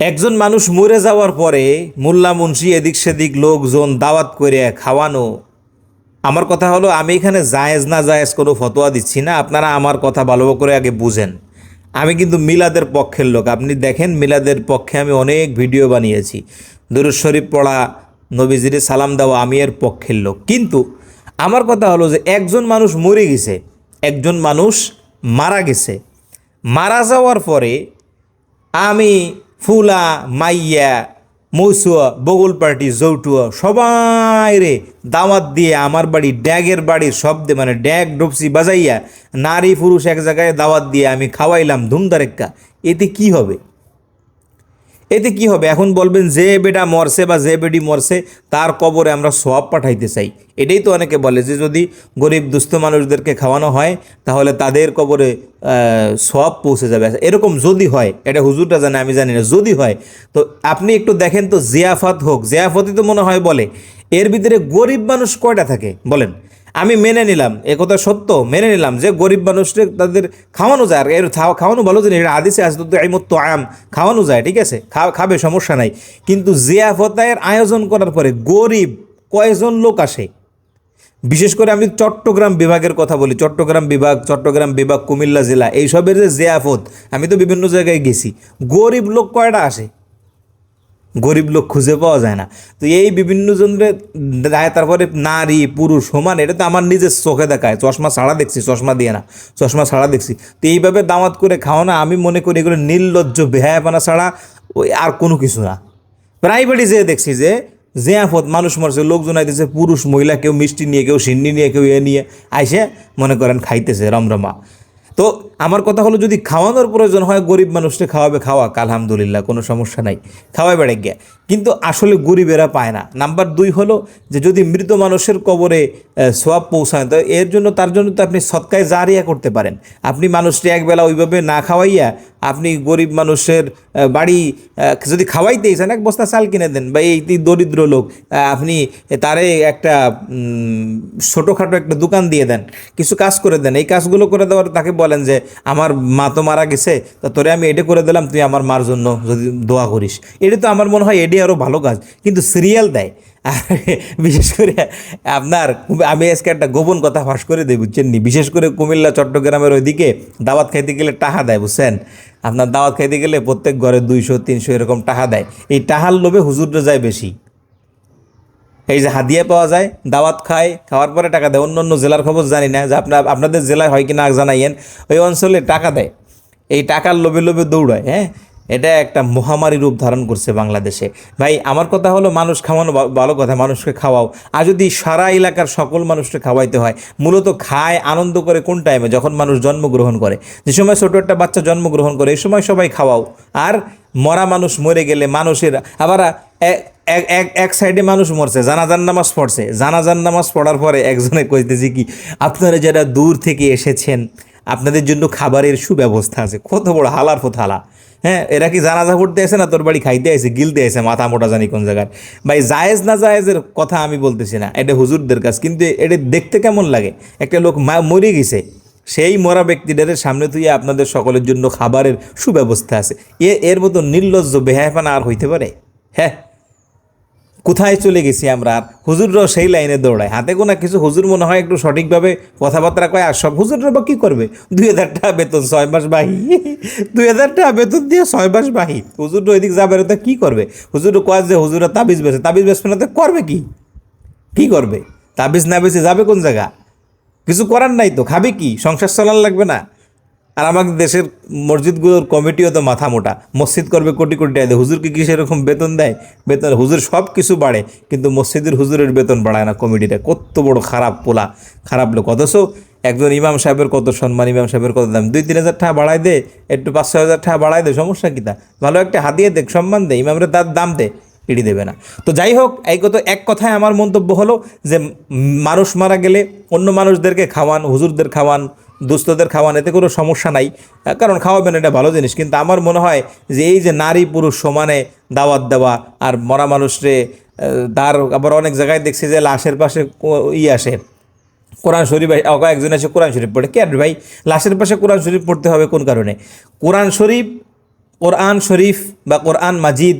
একজন মানুষ মরে যাওয়ার পরে মোল্লা মুন্সি এদিক সেদিক লোকজন দাওয়াত করে খাওয়ানো। আমার কথা হলো, আমি এখানে জায়েজ না জায়েজ কোনো ফতোয়া দিচ্ছি না, আপনারা আমার কথা ভালো করে আগে বুঝেন। আমি কিন্তু মিলাদের পক্ষের লোক। আপনি দেখেন, মিলাদের পক্ষে আমি অনেক ভিডিও বানিয়েছি। দুরুদ শরীফ পড়া, নবীজিরে সালাম দেওয়া আমি এর পক্ষের লোক। কিন্তু আমার কথা হলো যে, একজন মানুষ মরে গেছে, একজন মানুষ মারা গেছে। মারা যাওয়ার পরে আমি ফুলা, মাইয়া, মৌসুয়া, বগুল পার্টি জৌটুয়া সবাই রে দাওয়াত দিয়ে আমার বাড়ি, ড্যাগের বাড়ির শব্দে মানে ড্যাগ ডপসি বাজাইয়া, নারী পুরুষ এক জায়গায় দাওয়াত দিয়ে আমি খাওয়াইলাম ধুমধারেক্কা। এতে কি হবে? এতে কি হবে? এখন বলবেন, যে বেটা মরছে বা যে বেডি মরছে, তার কবরে আমরা সব পাঠাইতে চাই। এটাই তো অনেকে বলে যে যদি গরিব দুস্থ মানুষদেরকে খাওয়ানো হয়, তাহলে তাদের কবরে সব পৌঁছে যাবে। এরকম যদি হয়, এটা হুজুরটা জানে, আমি জানি না, যদি হয়, তো আপনি একটু দেখেন তো, জিয়াফত হোক, জিয়াফতই তো মনে হয় বলে, এর ভিতরে গরিব মানুষ কয়টা থাকে? বলেন। আমি মেনে নিলাম, এ কথা সত্য, মেনে নিলাম যে গরিব মানুষকে তাদের খাওয়ানো যায়। আর এর খাওয়া- খাওয়ানো ভালো জিনিস, এটা আদিসে এই মতো আম খাওয়ানো যায়, ঠিক আছে? খাবে, সমস্যা নাই। কিন্তু জিয়াফতায়ের আয়োজন করার পরে গরিব কয়জন লোক আসে? বিশেষ করে আমি চট্টগ্রাম বিভাগের কথা বলি, চট্টগ্রাম বিভাগ চট্টগ্রাম বিভাগ, কুমিল্লা জেলা, এইসবের যে জিয়াফত, আমি তো বিভিন্ন জায়গায় গেছি। গরিব লোক কয়টা আসে? গরিব লোক খুঁজে পাওয়া যায় না। তো এই বিভিন্ন জনের দায়, তারপরে নারী, পুরুষ, সমান, এটা তো আমার নিজের চোখে দেখায়। চশমা ছাড়া দেখছি, চশমা দিয়ে না, চশমা ছাড়া দেখছি। তো এইভাবে দামাত করে খাওয়ানো আমি মনে করি এগুলো নির্লজ্জ, বেহায়াপানা ছাড়া ওই আর কোনো কিছু না। প্রাইভেটে যেয়ে দেখছি যে জিয়াফত মানুষ মরছে, লোকজন আইতেছে, পুরুষ, মহিলা, কেউ মিষ্টি নিয়ে, কেউ সিন্নি নিয়ে, কেউ এ নিয়ে, আইসে মনে করেন খাইতেছে রমরমা। তো আমার কথা হলো, যদি খাওয়ানোর প্রয়োজন হয়, গরিব মানুষকে খাওয়াবে খাওয়া, আলহামদুলিল্লাহ, কোনো সমস্যা নাই। খাওয়াই বেড়ে গিয়া। কিন্তু আসলে গরিবেরা পায় না। নাম্বার দুই হলো যে, যদি মৃত মানুষের কবরে সোয়াব পৌঁছায়, তো এর জন্য, তার জন্য তো আপনি সৎকায় জারিয়া করতে পারেন। আপনি মানুষটি একবেলা ওইভাবে না খাওয়াইয়া, আপনি গরিব মানুষের বাড়ি যদি খাওয়াইতেই চান, এক বস্তা চাল কিনে দেন, বা এই দরিদ্র লোক আপনি তারে একটা ছোটোখাটো একটা দোকান দিয়ে দেন, কিছু কাজ করে দেন। এই কাজগুলো করে দেওয়ার তাকে বলেন যে আমার মা তো মারা গেছে, তা তোরে আমি এটা করে দিলাম, তুই আমার মার জন্য যদি দোয়া করিস। এটা তো আমার মনে হয় এটি আরও ভালো কাজ, কিন্তু সিরিয়াল দেয়। আর বিশেষ করে আপনার, আমি আজকে একটা গোপন কথা ফাঁস করে দিই, বুঝছেন নি? বিশেষ করে কুমিল্লা, চট্টগ্রামের ওইদিকে দাওয়াত খাইতে গেলে টাকা দেয়, বুঝছেন? আপনার দাওয়াত খাইতে গেলে প্রত্যেক ঘরে দুইশো, তিনশো এরকম টাকা দেয়। এই টাহার লোভে হুজুরটা যায় বেশি। এই যে হাদিয়া পাওয়া যায়, দাওয়াত খায়, খাওয়ার পরে টাকা দেয়। অন্য অন্য জেলার খবর জানি না, যে আপনার আপনাদের জেলায় হয় কি না জানাইয়েন। ওই অঞ্চলে টাকা দেয়। এই টাকার লোভে লোভে দৌড়ায় হ্যাঁ? এটা একটা মহামারী রূপ ধারণ করছে বাংলাদেশে। ভাই, আমার কথা হলো মানুষ খাওয়ানো ভালো কথা, মানুষকে খাওয়াও। আর যদি সারা এলাকার সকল মানুষকে খাওয়াইতে হয়, মূলত খায়, আনন্দ করে কোন টাইমে যখন মানুষ জন্মগ্রহণ করে। যে সময় ছোটো একটা বাচ্চা জন্মগ্রহণ করে, এই সময় সবাই খাওয়াও। আর মরা মানুষ মরে গেলে মানুষের আবার এক এক সাইডে মানুষ মরছে জানাজান নামাজ পড়ছে। জানাজান নামাজ পড়ার পরে একজনে কইতেছে কি, আপনারা যারা দূর থেকে এসেছেন, আপনাদের জন্য খাবারের সুব্যবস্থা আছে। কত বড় হালার ফোত হালা হ্যাঁ এরা কি জানাজা পড়তে আসে না? তোর বাড়ি খাইতে আসে, গিলতে আসে, মাথা মোটা জানি কোন জায়গায় ভাই, জায়েজ না জায়েজের কথা আমি বলতেছি না, এটা হুজুরদের কাছ কিন্তু এটা দেখতে কেমন লাগে? একটা লোক মরে গেছে, সেই মরা ব্যক্তিদের সামনে তুই আপনাদের সকলের জন্য খাবারের সুব্যবস্থা আছে। এ, এর মতো নির্লজ্জ, বেহায়পানা আর হইতে পারে? হ্যাঁ। কোথায় চলে গেছি আমরা? আর হুজুররাও সেই লাইনে দৌড়ায়। হাতে গোনা কিছু হুজুর মনে হয় একটু সঠিকভাবে কথাবার্তা কয়, আর সব হুজুররা বা কী করবে? দুই হাজার টাকা বেতন, ছয় মাস বাহি। দুই হাজার টাকা বেতন দিয়ে ছয় মাস বাহি। হুজুর ওইদিক যাবে তো কী করবে? হুজুর কয় যে হুজুরা তাবিজ বেছে, তাবিজ বেচবে না তো করবে কি? কি করবে? তাবিজ না বেছে যাবে কোন জায়গা? কিছু করার নাই তো, খাবে কি? সংসার চালান লাগবে না? আর আমাদের দেশের মসজিদগুলোর কমিটিও তো মাথা মোটা। মসজিদ করবে কোটি কোটি টাকা দেয়। হুজুরকে কি সেরকম বেতন দেয়? বেতন, হুজুর সব কিছু বাড়ে, কিন্তু মসজিদের হুজুরের বেতন বাড়ায় না কমিটিটা। কত বড় খারাপ পোলা, খারাপ লোক। অথচ একজন ইমাম সাহেবের কত সম্মান, ইমাম সাহেবের কত দাম? দুই, তিন হাজার টাকা বাড়ায় দে, একটু পাঁচ, ছয় হাজার টাকা বাড়ায় দে, সমস্যা কী তা? ভালো একটা হাতিয়ে দেখ, সম্মান দে, ইমামরে তার দাম দে এড়ি দেবে না। তো যাই হোক, এই কত এক কথায় আমার মন্তব্য হলো যে, মানুষ মারা গেলে অন্য মানুষদেরকে খাওয়ান, হুজুরদের খাওয়ান দুস্থদের খাওয়ান এতে কোনো সমস্যা নাই কারণ খাওয়াবেন এটা ভালো জিনিস। কিন্তু আমার মনে হয় যে এই যে নারী পুরুষ সমানে দাওয়াত দেওয়া আর মরা মানুষরে তার আবার অনেক জায়গায় দেখছি যে লাশের পাশে ই আসে। কোরআন শরীফ একজন এসে কোরআন শরীফ পড়ে। কে ভাই? লাশের পাশে কোরআন শরীফ পড়তে হবে কোন কারণে? কোরআন শরীফ কোরআন শরীফ বা কোরআন মাজিদ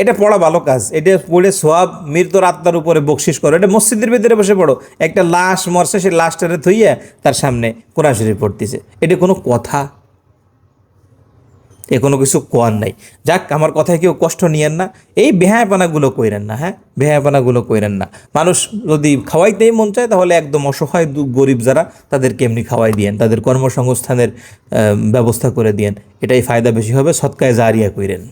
এটা পড়া ভালো কাজ। এটা পড়ে সোয়াব মৃত্যুর আত্মার উপরে বকশিস করো। এটা মসজিদের ভিতরে বসে পড়ো। একটা লাশ মরছে সে লাশটারে থইয়া তার সামনে কোরআন শরীফ পড়তেছে। এটা কোনো কথা? এ কোনো কিছু কোয়ার নাই। যাক, আমার কথায় কেউ কষ্ট নিয়েন না। এই বেহায়াপানাগুলো কইরেন না হ্যাঁ? বেহায়াপানাগুলো কইরেন না। মানুষ যদি খাওয়াইতেই মন চায়, তাহলে একদম অসহায় গরিব যারা, তাদেরকে এমনি খাওয়াই দিয়েন। তাদের কর্মসংস্থানের ব্যবস্থা করে দিয়েন। এটাই ফায়দা বেশি হবে, সৎকায় জারিয়া কইরেন।